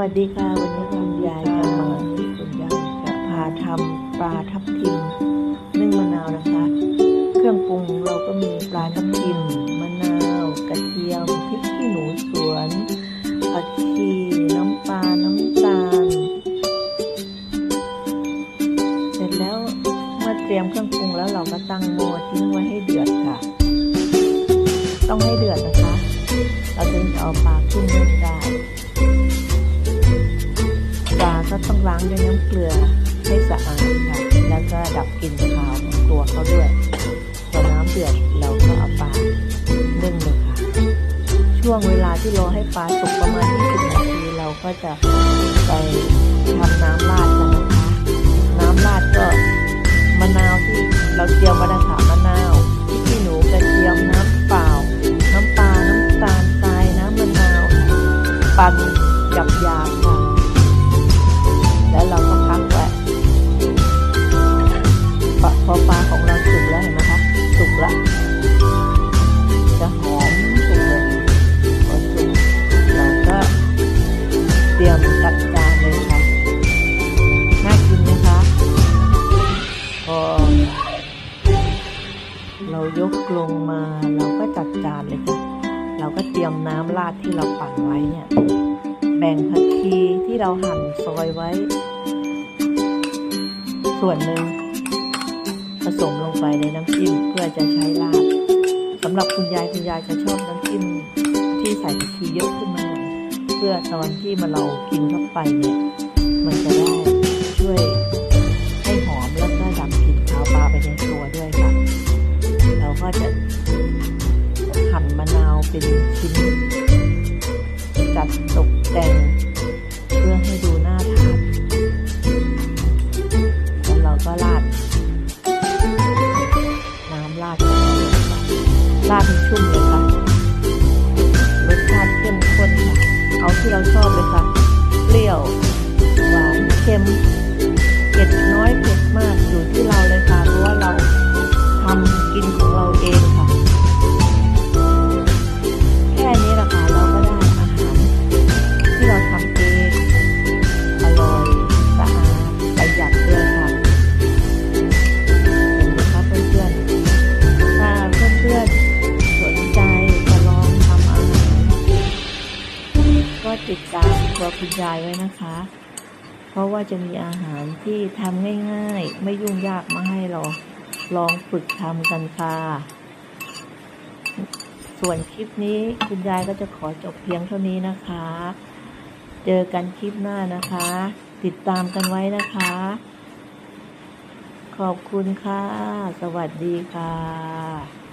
วัสดีค่ะ วันนี้คุณยายจะมาคุณยายจะพาทำปลาทับทิมนึ่งมะนาวนะคะ เครื่องปรุงเราก็มีปลาทับทิมมะนาวกระเทียมพริกขี้หนูสวนผักชีน้ำปลาน้ำตาล เสร็จแล้วเมื่อเตรียมเครื่องปรุงแล้วเราก็ตั้งหม้อทิ้งไว้ให้เดือดค่ะ ต้องให้เดือดนะคะ เราถึงจะเอาปลาขึ้นนึ่งได้ ก็ต้องล้างด้วยน้ำเกลือให้สะอาดค่ะ แล้วก็ดับกลิ่นคาวของตัวเขาด้วยพอน้ำเดือดเราก็เอาปลานึ่งเลยค่ะ ช่วงเวลาที่รอให้ปลาสุกประมาณ20นาทีเราก็จะไปทำน้ำราด เตรียมจัดจานเลยค่ะ น่ากินไหมคะพอเรายกลงมาเราก็จัดจานเลยค่ะ เราก็เตรียมน้ำราดที่เราปั่นไว้เนี่ย แบ่งผักชีที่เราหั่นซอยไว้ ส่วนหนึ่งผสมลงไปในน้ำจิ้มเพื่อจะใช้ราดสำหรับคุณยายคุณยายจะชอบน้ำจิ้มที่ใส่ผักชีเยอะขึ้นมาหน่อย พื่อตอนที่มาเรากินเข้าไปเนี่ยมันจะได้ช่วยให้หอมแล้วก็ดับกลิ่นคาวปลาไปในตัวด้วยค่ะ เราก็จะหั่นมะนาวเป็นชิ้น จัดตกแต่งเพื่อให้ดูน่าทานแล้วเราก็ราดน้ำราดราดให้ชุ่มเลยค่ะ เอาที่เราชอบเลยค่ะ เปรี้ยว หวาน เค็มเผ็ดน้อยเผ็ดมากอยู่ที่เราเลยค่ะเพราะว่าเราทำกินค ตามตัวคุณยายไว้นะคะ เพราะว่าจะมีอาหารที่ทำง่ายๆ ไม่ยุ่งยากมาให้เราลองฝึกทำกันค่ะ ส่วนคลิปนี้คุณยายก็จะขอจบเพียงเท่านี้นะคะ เจอกันคลิปหน้านะคะ ติดตามกันไว้นะคะ ขอบคุณค่ะ สวัสดีค่ะ